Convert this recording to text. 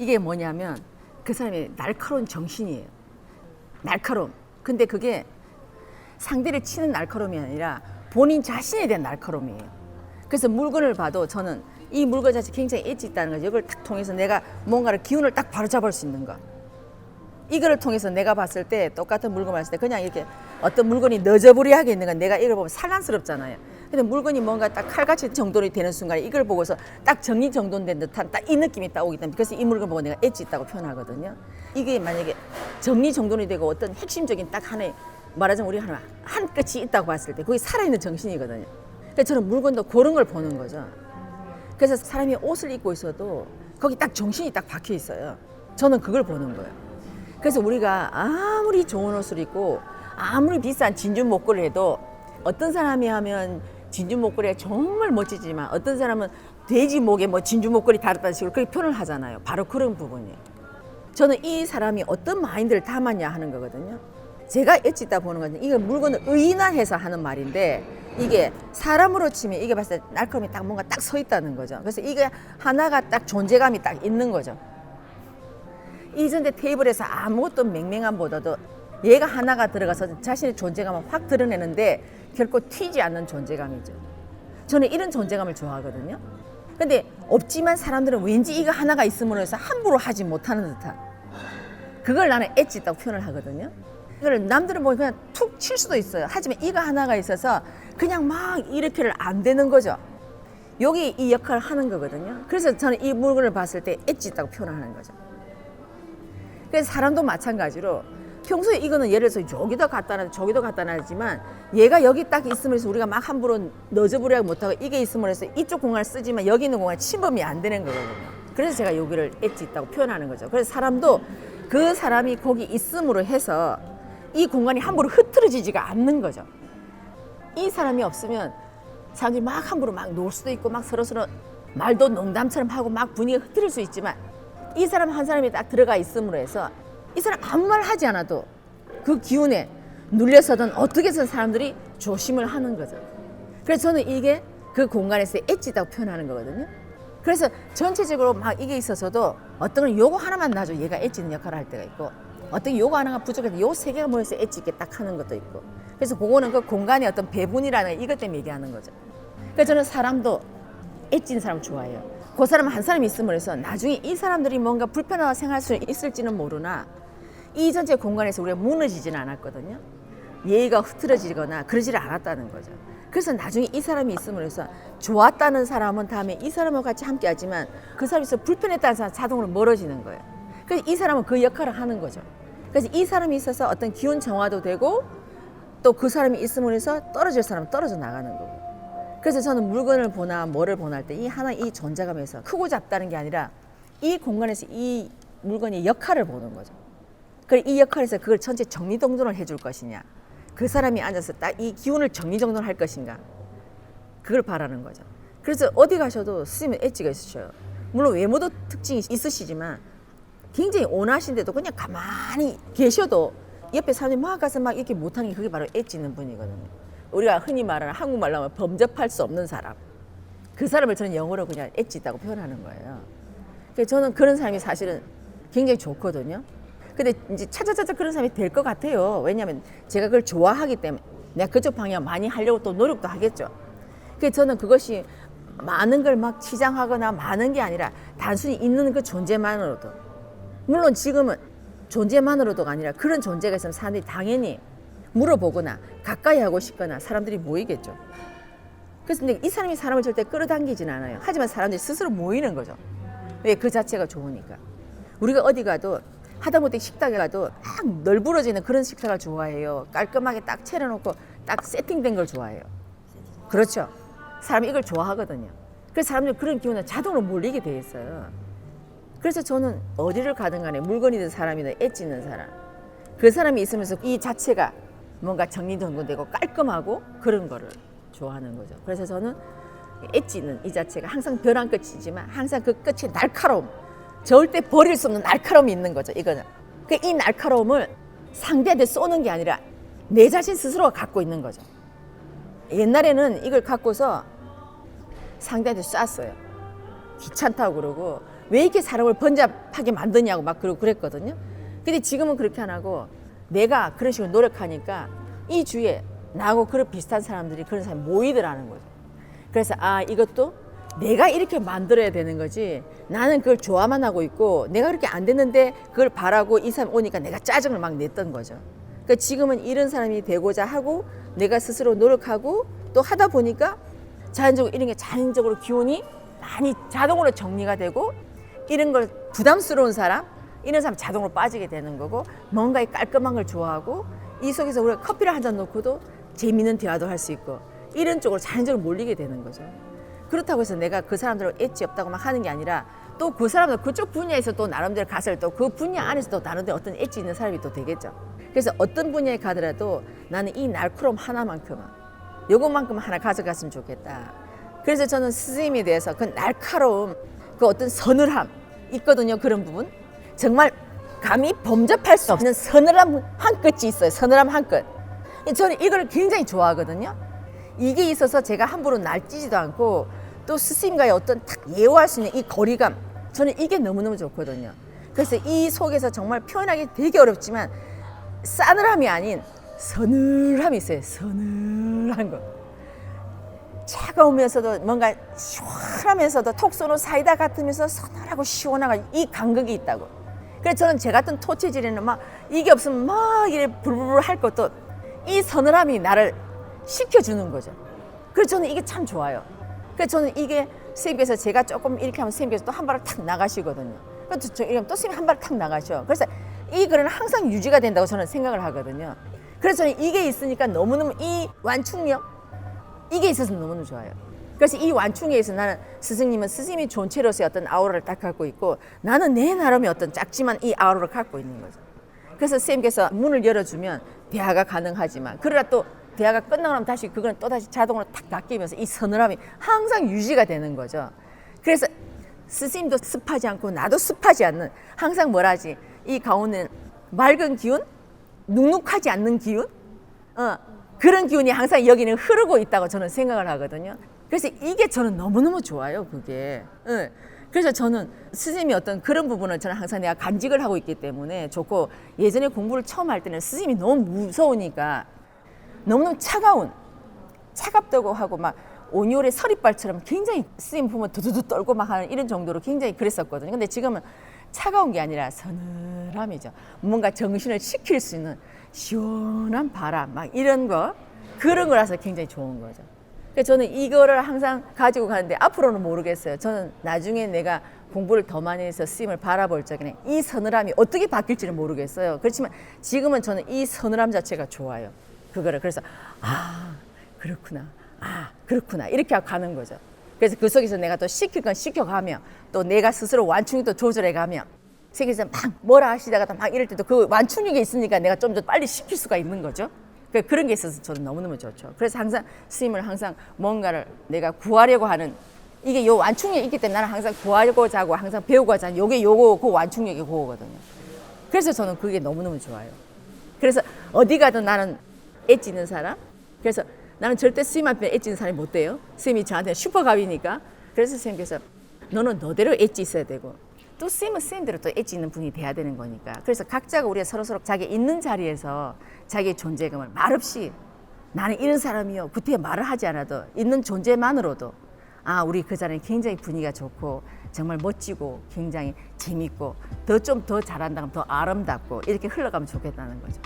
이게 뭐냐면 그 사람의 날카로운 정신이에요. 날카로움. 근데 그게 상대를 치는 날카로움이 아니라 본인 자신에 대한 날카로움이에요. 그래서 물건을 봐도 저는 이 물건 자체 굉장히 엣지 있다는 거죠. 이걸 딱 통해서 내가 뭔가를 기운을 딱 바로잡을 수 있는 거. 이거를 통해서 내가 봤을 때 똑같은 물건 봤을 때 그냥 이렇게 어떤 물건이 너저부리하게 있는 건 내가 이걸 보면 산란스럽잖아요. 근데 물건이 뭔가 딱 칼같이 정돈이 되는 순간에 이걸 보고서 딱 정리 정돈된 듯한 딱 이 느낌이 딱 오기 때문에 그래서 이 물건 보고 내가 엣지 있다고 표현하거든요. 이게 만약에 정리 정돈이 되고 어떤 핵심적인 딱 하나의 말하자면 우리 하나 한 끝이 있다고 봤을 때 그게 살아있는 정신이거든요. 그래서 저는 물건도 그런 걸 보는 거죠. 그래서 사람이 옷을 입고 있어도 거기 딱 정신이 딱 박혀 있어요. 저는 그걸 보는 거예요. 그래서 우리가 아무리 좋은 옷을 입고 아무리 비싼 진주 목걸이를 해도 어떤 사람이 하면 진주 목걸이가 정말 멋지지만 어떤 사람은 돼지 목에 뭐 진주 목걸이 달았다는 식으로 그렇게 표현을 하잖아요. 바로 그런 부분이에요. 저는 이 사람이 어떤 마인드를 담았냐 하는 거거든요. 제가 있다 보는 건 이거 물건을 의인화해서 하는 말인데 이게 사람으로 치면 이게 봤을 때 날카로움이 딱 뭔가 딱 서 있다는 거죠. 그래서 이게 하나가 딱 존재감이 딱 있는 거죠. 이전에 테이블에서 아무것도 맹맹함보다도 얘가 하나가 들어가서 자신의 존재감을 확 드러내는데 결코 튀지 않는 존재감이죠. 저는 이런 존재감을 좋아하거든요. 근데 없지만 사람들은 왠지 이거 하나가 있음으로 해서 함부로 하지 못하는 듯한 그걸 나는 엣지 있다고 표현을 하거든요. 이걸 남들은 보면 그냥 툭 칠 수도 있어요. 하지만 이거 하나가 있어서 그냥 막 이렇게를 안 되는 거죠. 여기 이 역할을 하는 거거든요. 그래서 저는 이 물건을 봤을 때 엣지 있다고 표현하는 거죠. 그래서 사람도 마찬가지로 평소에 이거는 예를 들어서 여기다 갖다 놔 저기다 갖다 놔지만 얘가 여기 딱 있음으로 해서 우리가 막 함부로 너저부리하게 못하고 이게 있음으로 해서 이쪽 공간을 쓰지만 여기 있는 공간 침범이 안 되는 거거든요. 그래서 제가 여기를 엣지 있다고 표현하는 거죠. 그래서 사람도 그 사람이 거기 있음으로 해서 이 공간이 함부로 흐트러지지가 않는 거죠. 이 사람이 없으면 사람들이 막 함부로 막 놀 수도 있고 막 서로서로 말도 농담처럼 하고 막 분위기가 흐트릴 수 있지만 이 사람 한 사람이 딱 들어가 있음으로 해서 이 사람 아무 말 하지 않아도 그 기운에 눌려서든 어떻게 해서 사람들이 조심을 하는 거죠. 그래서 저는 이게 그 공간에서 엣지다고 표현하는 거거든요. 그래서 전체적으로 막 이게 있어서도 어떤 건 요거 하나만 놔줘 얘가 엣지 있는 역할을 할 때가 있고 어떤 요거 하나가 부족해서 요 세 개가 모여서 엣지 있게 딱 하는 것도 있고 그래서 그거는 그 공간의 어떤 배분이라는 이것 때문에 얘기하는 거죠. 그래서 저는 사람도 엣지 있는 사람 좋아해요. 그 사람 한 사람이 있음으로 해서 나중에 이 사람들이 뭔가 불편하게 생각할 수 있을지는 모르나 이 전체 공간에서 우리가 무너지지는 않았거든요. 예의가 흐트러지거나 그러지를 않았다는 거죠. 그래서 나중에 이 사람이 있음으로 해서 좋았다는 사람은 다음에 이 사람과 같이 함께 하지만 그 있어 불편했다는 사람 자동으로 멀어지는 거예요. 그래서 이 사람은 그 역할을 하는 거죠. 그래서 이 사람이 있어서 어떤 기운 정화도 되고 또 그 사람이 있음으로 해서 떨어질 사람은 떨어져 나가는 거고. 그래서 저는 물건을 보나 뭐를 보나 할 때 이 하나 이 존재감에서 크고 작다는 게 아니라 이 공간에서 이 물건의 역할을 보는 거죠. 그래 이 역할에서 그걸 전체 정리정돈을 해줄 것이냐, 그 사람이 앉아서 딱 이 기운을 정리정돈할 것인가, 그걸 바라는 거죠. 그래서 어디 가셔도 스님은 엣지가 있으셔요. 물론 외모도 특징이 있으시지만 굉장히 온화하신데도 그냥 가만히 계셔도 옆에 사람이 막 가서 막 이렇게 못하는 게 그게 바로 엣지 있는 분이거든요. 우리가 흔히 말하는 한국말로 하면 범접할 수 없는 사람. 그 사람을 저는 영어로 그냥 엣지 있다고 표현하는 거예요. 그래서 저는 그런 사람이 사실은 굉장히 좋거든요. 근데 이제 차차차차 그런 사람이 될 것 같아요. 왜냐하면 제가 그걸 좋아하기 때문에 내가 그쪽 방향 많이 하려고 또 노력도 하겠죠. 그래서 저는 그것이 많은 걸 막 치장하거나 많은 게 아니라 단순히 있는 그 존재만으로도 물론 지금은 존재만으로도가 아니라 그런 존재가 있으면 사람들이 당연히 물어보거나 가까이 하고 싶거나 사람들이 모이겠죠. 그래서 이 사람이 사람을 절대 끌어당기진 않아요. 하지만 사람들이 스스로 모이는 거죠. 왜 그 자체가 좋으니까. 우리가 어디 가도 하다못해 식당에 가도 막 널브러지는 그런 식당을 좋아해요. 깔끔하게 딱 차려놓고 딱 세팅된 걸 좋아해요. 그렇죠. 사람이 이걸 좋아하거든요. 그래서 사람들이 그런 기운에 자동으로 몰리게 돼 있어요. 그래서 저는 어디를 가든 간에 물건이든 사람이든 엣지 있는 사람. 그 사람이 있으면서 이 자체가 뭔가 정리정돈되고 깔끔하고 그런 거를 좋아하는 거죠. 그래서 저는 엣지 있는 이 자체가 항상 벼랑 끝이지만 항상 그 끝이 날카로움. 절대 버릴 수 없는 날카로움이 있는 거죠. 이거는. 그이 날카로움을 상대한테 쏘는 게 아니라 내 자신 스스로가 갖고 있는 거죠. 옛날에는 이걸 갖고서 상대한테 쐈어요. 귀찮다고 그러고 왜 이렇게 사람을 번잡하게 만드냐고 막 그러고 그랬거든요. 근데 지금은 그렇게 안 하고 내가 그런 식으로 노력하니까 이 주위에 나하고 그런 비슷한 사람들이 그런 사람이 모이더라는 거죠. 그래서 아 이것도 내가 이렇게 만들어야 되는 거지 나는 그걸 좋아만 하고 있고 내가 그렇게 안 됐는데 그걸 바라고 이 사람 오니까 내가 짜증을 막 냈던 거죠. 그러니까 지금은 이런 사람이 되고자 하고 내가 스스로 노력하고 또 하다 보니까 자연적으로 이런 게 자연적으로 기운이 많이 자동으로 정리가 되고 이런 걸 부담스러운 사람 이런 사람 자동으로 빠지게 되는 거고 뭔가 이 깔끔한 걸 좋아하고 이 속에서 우리가 커피를 한 잔 놓고도 재미있는 대화도 할 수 있고 이런 쪽으로 자연적으로 몰리게 되는 거죠. 그렇다고 해서 내가 그 사람들을 엣지 없다고 막 하는 게 아니라 또 그 사람들 그쪽 분야에서 또 나름대로 가설 또그 분야 안에서 또 나름대로 어떤 엣지 있는 사람이 또 되겠죠. 그래서 어떤 분야에 가더라도 나는 이 날카로움 하나만큼은 요것만큼 하나 가져갔으면 좋겠다. 그래서 저는 스님에 대해서 그 날카로움, 그 어떤 서늘함 있거든요. 그런 부분. 정말 감히 범접할 수 없는 서늘함 한 끝이 있어요. 서늘함 한 끝. 저는 이걸 굉장히 좋아하거든요. 이게 있어서 제가 함부로 날뛰지도 않고 또 스님과의 어떤 딱 예우할 수 있는 이 거리감 저는 이게 너무너무 좋거든요. 그래서 이 속에서 정말 표현하기 되게 어렵지만 싸늘함이 아닌 서늘함이 있어요. 서늘한 거. 차가우면서도 뭔가 시원하면서도 톡 쏘는 사이다 같으면서 서늘하고 시원하고 이 간극이 있다고. 그래서 저는 제 같은 토치질에는 막 이게 없으면 막 이래 불불 할 것도 이 서늘함이 나를 식혀주는 거죠. 그래서 저는 이게 참 좋아요. 그래서 저는 이게 선생님께서 제가 조금 이렇게 하면 선생님께서 또 한 발을 탁 나가시거든요. 그래서 저 이러면 또 선생님 한 발을 탁 나가셔. 그래서 이 글은 항상 유지가 된다고 저는 생각을 하거든요. 그래서 저는 이게 있으니까 너무너무 이 완충력 이게 있어서 너무너무 좋아요. 그래서 이 완충에 있어 나는 스승님은 스승님이 존체로서의 어떤 아우라를 딱 갖고 있고 나는 내 나름의 어떤 작지만 이 아우라를 갖고 있는 거죠. 그래서 선생님께서 문을 열어주면 대화가 가능하지만 그러다 또 대화가 끝나고 나면 다시 그건 또 다시 자동으로 탁 닫히면서 이 서늘함이 항상 유지가 되는 거죠. 그래서 스님도 습하지 않고 나도 습하지 않는 항상 뭐라지 이 가운데 맑은 기운, 눅눅하지 않는 기운, 어, 그런 기운이 항상 여기는 흐르고 있다고 저는 생각을 하거든요. 그래서 이게 저는 너무너무 좋아요, 그게. 예. 그래서 저는 스님이 어떤 그런 부분을 저는 항상 내가 간직을 하고 있기 때문에 좋고 예전에 공부를 처음 할 때는 스님이 너무 무서우니까 너무너무 차가운 차갑다고 하고 막 온열의 서리발처럼 굉장히 스님 보면 두두두 떨고 막 하는 이런 정도로 굉장히 그랬었거든요. 근데 지금은 차가운 게 아니라 서늘함이죠. 뭔가 정신을 식힐 수 있는 시원한 바람 막 이런 거 그런 거라서 굉장히 좋은 거죠. 그래서 저는 이거를 항상 가지고 가는데 앞으로는 모르겠어요. 저는 나중에 내가 공부를 더 많이 해서 스님을 바라볼 적에는 이 서늘함이 어떻게 바뀔지는 모르겠어요. 그렇지만 지금은 저는 이 서늘함 자체가 좋아요. 그거를 그래서 아 그렇구나 아 그렇구나 이렇게 가는 거죠. 그래서 그 속에서 내가 또 시킬 건 시켜가며 또 내가 스스로 완충이 또 조절해가며 세계에서 막 뭐라 하시다가 막 이럴 때도 그 완충력이 있으니까 내가 좀 더 빨리 시킬 수가 있는 거죠. 그 그런 게 있어서 저는 너무너무 좋죠. 그래서 항상 스님을 항상 뭔가를 내가 구하려고 하는 이게 요 완충력이 있기 때문에 나는 항상 구하고자 하고 항상 배우고자 하는 요게 요거 그 완충력이 그거거든요. 그래서 저는 그게 너무너무 좋아요. 그래서 어디 가든 나는 엣지 있는 사람. 그래서 나는 절대 스님 앞에 엣지 있는 사람이 못 돼요. 스님이 저한테 슈퍼갑이니까. 그래서 스님께서 너는 너대로 엣지 있어야 되고 또 스님은 스님대로 또 엣지 있는 분이 돼야 되는 거니까. 그래서 각자가 우리가 서로서로 자기 있는 자리에서 자기의 존재감을 말없이 나는 이런 사람이요. 구태에 말을 하지 않아도 있는 존재만으로도 아, 우리 그 자리는 굉장히 분위기가 좋고 정말 멋지고 굉장히 재밌고 더 좀더 잘한다면 더 아름답고 이렇게 흘러가면 좋겠다는 거죠.